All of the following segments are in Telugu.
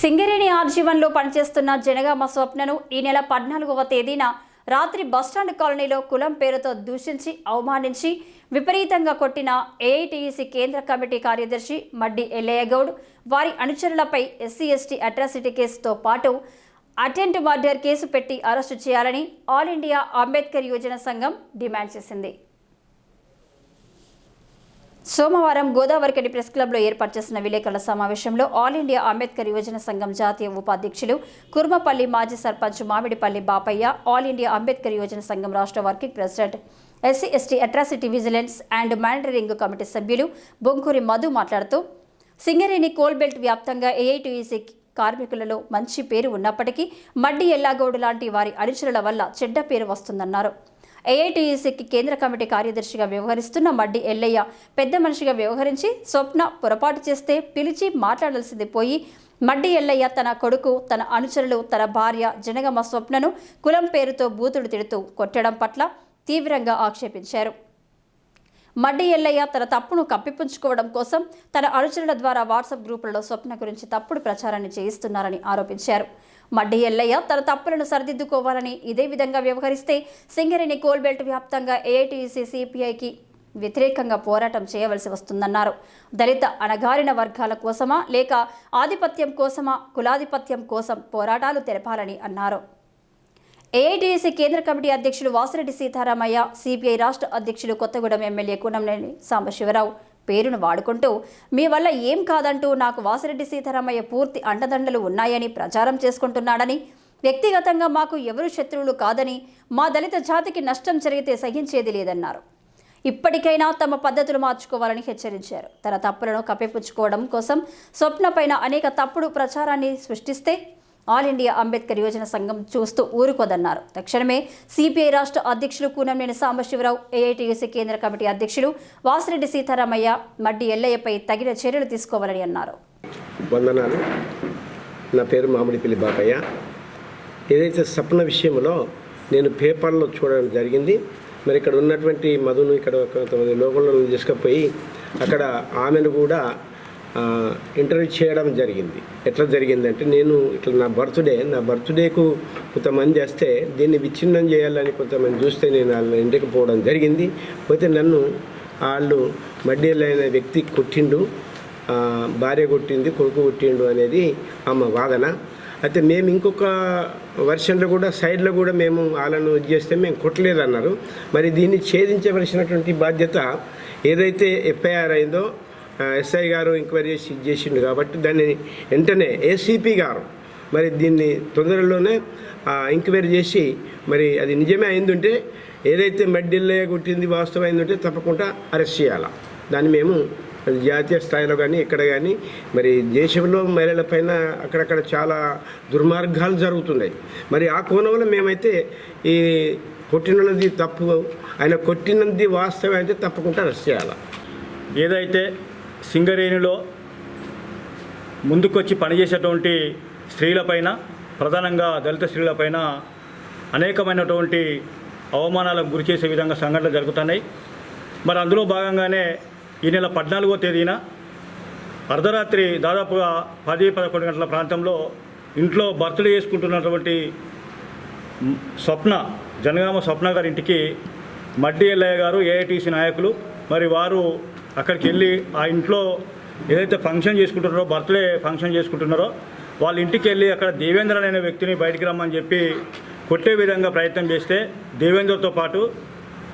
సింగరేణి ఆర్జీవన్లో పనిచేస్తున్న జనగామ స్వప్నను ఈ నెల పద్నాలుగవ తేదీన రాత్రి బస్టాండ్ కాలనీలో కులం పేరుతో దూషించి అవమానించి విపరీతంగా కొట్టిన ఏఐటీఈసీ కేంద్ర కమిటీ కార్యదర్శి మడ్డి ఎల్లయ్యగౌడ్ వారి అనుచరులపై ఎస్సీ ఎస్టీ అట్రాసిటీ కేసుతో పాటు అటెంట్ మర్డర్ కేసు పెట్టి అరెస్టు చేయాలని ఆల్ ఇండియా అంబేద్కర్ యోజన సంఘం డిమాండ్ చేసింది. సోమవారం గోదావరికడి ప్రెస్ క్లబ్లో ఏర్పాటు చేసిన విలేకరుల సమావేశంలో ఆల్ ఇండియా అంబేద్కర్ యువజన సంఘం జాతీయ ఉపాధ్యక్షులు కుర్మపల్లి మాజీ సర్పంచ్ మామిడిపల్లి బాపయ్య ఆల్ ఇండియా అంబేద్కర్ యువజన సంఘం రాష్ట్ర working president SC ST atrocity vigilance and monitoring committee సభ్యులు బొంకూరి మధు మాట్లాడుతూ సింగరేణి కోల్బెల్ట్ వ్యాప్తంగా ఏఐటీఈసీ కార్మికులలో మంచి పేరు ఉన్నప్పటికీ మడ్డి ఎల్లాగౌడ్ లాంటి వారి అడిచరుల వల్ల చెడ్డ పేరు వస్తుందన్నారు. ఏఐటీయూసీకి కేంద్ర కమిటీ కార్యదర్శిగా వ్యవహరిస్తున్న మడ్డి ఎల్లయ్య పెద్ద మనిషిగా వ్యవహరించి స్వప్న పొరపాటు చేస్తే పిలిచి మాట్లాడాల్సింది పోయి మడ్డి ఎల్లయ్య తన కొడుకు తన అనుచరులు తన భార్య జనగమ స్వప్నను కులం పేరుతో బూతుడు తిడుతూ కొట్టడం పట్ల తీవ్రంగా ఆక్షేపించారు. మడ్డి ఎల్లయ్య తన తప్పును కప్పిపుంచుకోవడం కోసం తన అనుచరుల ద్వారా వాట్సాప్ గ్రూపులలో స్వప్న గురించి తప్పుడు ప్రచారాన్ని చేయిస్తున్నారని ఆరోపించారు. మడ్డి ఎల్లయ్య తన తప్పులను సరిదిద్దుకోవాలని ఇదే విధంగా వ్యవహరిస్తే సింగరేణి కోల్బెల్ట్ వ్యాప్తంగా ఏఐటీసీ సిపిఐకి వ్యతిరేకంగా పోరాటం చేయవలసి వస్తుందన్నారు. దళిత అణగారిన వర్గాల కోసమా లేక ఆధిపత్యం కోసమా కులాధిపత్యం కోసం పోరాటాలు తెలపాలని అన్నారు. ఏఐటీసీ కేంద్ర కమిటీ అధ్యక్షులు వాసిరెడ్డి సీతారామయ్య సిపిఐ రాష్ట్ర అధ్యక్షులు కొత్తగూడెం ఎమ్మెల్యే కూనంనేని సాంబశివరావు పేరును వాడుకుంటూ మీ వల్ల ఏం కాదంటూ నాకు వాసిరెడ్డి సీతారామయ్య పూర్తి అండదండలు ఉన్నాయని ప్రచారం చేసుకుంటున్నాడని వ్యక్తిగతంగా మాకు ఎవరు శత్రువులు కాదని మా దళిత జాతికి నష్టం జరిగితే సహించేది లేదన్నారు. ఇప్పటికైనా తమ పద్ధతులు మార్చుకోవాలని హెచ్చరించారు. తన తప్పులను కప్పిపుచ్చుకోవడం కోసం స్వప్నపైన అనేక తప్పుడు ప్రచారాన్ని సృష్టిస్తే ఆల్ ఇండియా అంబేద్కర్ యోజన సంఘం చూస్తూ ఊరుకోదన్నారు. తక్షణమే సిపిఐ రాష్ట్ర అధ్యక్షులు కూనంనేని సాంబశివరావు ఏఐటీయూసీ కేంద్ర కమిటీ అధ్యక్షులు వాసిరెడ్డి సీతారామయ్య మడ్డి ఎల్లయ్యపై తగిన చర్యలు తీసుకోవాలని అన్నారు. వందనాలు. నా పేరు మామిడిపల్లి బాపయ్య. ఏదైతే సప్న విషయంలో నేను పేపర్లో చూడడం జరిగింది మరి ఇక్కడ ఉన్నటువంటి మధును ఇక్కడ కొంతమంది లోకంలో తీసుకుపోయి అక్కడ ఆమెను కూడా ఇంటర్వ్యూ చేయడం జరిగింది. ఎట్లా జరిగిందంటే నేను ఇట్లా నా బర్త్డే నా బర్త్డేకు కొంతమంది వస్తే దీన్ని విచ్ఛిన్నం చేయాలని కొంతమంది చూస్తే నేను వాళ్ళ ఇంటికి పోవడం జరిగింది. పోతే నన్ను వాళ్ళు మడ్డీలైన వ్యక్తి కొట్టిండు. భార్య కొట్టింది కొడుకు కొట్టిండు అనేది ఆమె వాదన. అయితే మేము ఇంకొక వర్షన్లో కూడా సైడ్లో కూడా మేము వాళ్ళను ఇది చేస్తే మేము కొట్టలేదు అన్నారు మరి దీన్ని ఛేదించవలసినటువంటి బాధ్యత ఏదైతే ఎఫ్ఐఆర్ అయిందో ఎస్ఐ గారు ఎంక్వైరీ చేసి చేసిండు కాబట్టి దాన్ని వెంటనే ఏసీపీ గారు మరి దీన్ని తొందరలోనే ఎంక్వైరీ చేసి మరి అది నిజమే అయిందంటే ఏదైతే మడ్డిల్లే కొట్టింది వాస్తవం అయిందంటే తప్పకుండా అరెస్ట్ చేయాలి. దాన్ని మేము జాతీయ స్థాయిలో కానీ ఇక్కడ కానీ మరి దేశంలో మహిళల పైన అక్కడక్కడ చాలా దుర్మార్గాలు జరుగుతున్నాయి. మరి ఆ కోణంలో మేమైతే ఈ కొట్టినది తప్పు ఆయన కొట్టినది వాస్తవం అయితే తప్పకుండా అరెస్ట్ చేయాలి. ఏదైతే సింగరేణిలో ముందుకొచ్చి పనిచేసేటువంటి స్త్రీలపైన ప్రధానంగా దళిత స్త్రీలపైన అనేకమైనటువంటి అవమానాలకు గురి చేసే విధంగా సంఘటనలు జరుగుతున్నాయి. మరి అందులో భాగంగానే ఈ నెల పద్నాలుగో తేదీన అర్ధరాత్రి దాదాపుగా పది పదకొండు గంటల ప్రాంతంలో ఇంట్లో బర్త్డే చేసుకుంటున్నటువంటి స్వప్న జనగామ స్వప్న గారి ఇంటికి మడ్డి ఎల్లయ్య గారు ఏఐటీసీ నాయకులు మరి వారు అక్కడికి వెళ్ళి ఆ ఇంట్లో ఏదైతే ఫంక్షన్ చేసుకుంటున్నారో బర్త్డే ఫంక్షన్ చేసుకుంటున్నారో వాళ్ళ ఇంటికి వెళ్ళి అక్కడ దేవేంద్ర అనే వ్యక్తిని బయటికి రమ్మని చెప్పి కొట్టే విధంగా ప్రయత్నం చేస్తే దేవేంద్రతో పాటు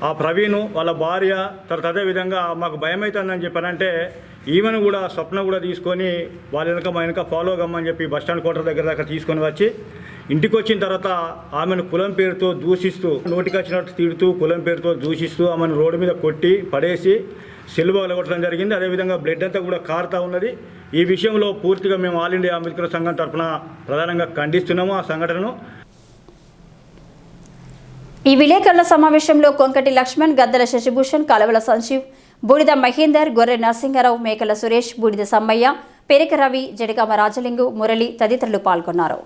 ఆ ప్రవీణ్ వాళ్ళ భార్య తర్వాత అదే విధంగా మాకు భయం అవుతుందని చెప్పానంటే ఈమెను కూడా స్వప్న కూడా తీసుకొని వాళ్ళ వెనక మా వెనక ఫాలో కమ్మని చెప్పి బస్టాండ్ కోటర్ దగ్గర దాకా తీసుకొని వచ్చి ఇంటికి వచ్చిన తర్వాత ఆమెను కులం పేరుతో దూషిస్తూ నోటికి వచ్చినట్టు తిడుతూ కులం పేరుతో దూషిస్తూ ఆమెను రోడ్డు మీద కొట్టి పడేసి సెల్వ వెలగొట్టడం జరిగింది. అదేవిధంగా బ్లడ్ అంతా కూడా కారుతూ ఉన్నది. ఈ విషయంలో పూర్తిగా మేము ఆల్ ఇండియా అంబేద్కర్ సంఘం తరఫున ప్రధానంగా ఖండిస్తున్నాము ఆ సంఘటనను. ఈ విలేకరుల సమావేశంలో కొంకటి లక్ష్మణ్ గద్దల శశిభూషణ్ కలవల సంజీవ్ బూడిద మహేందర్ గొర్రె నరసింహారావు మేకల సురేష్ బూడిద సమ్మయ్య పెరిక రవి జడిగామ రాజలింగు మురళి తదితరులు పాల్గొన్నారు.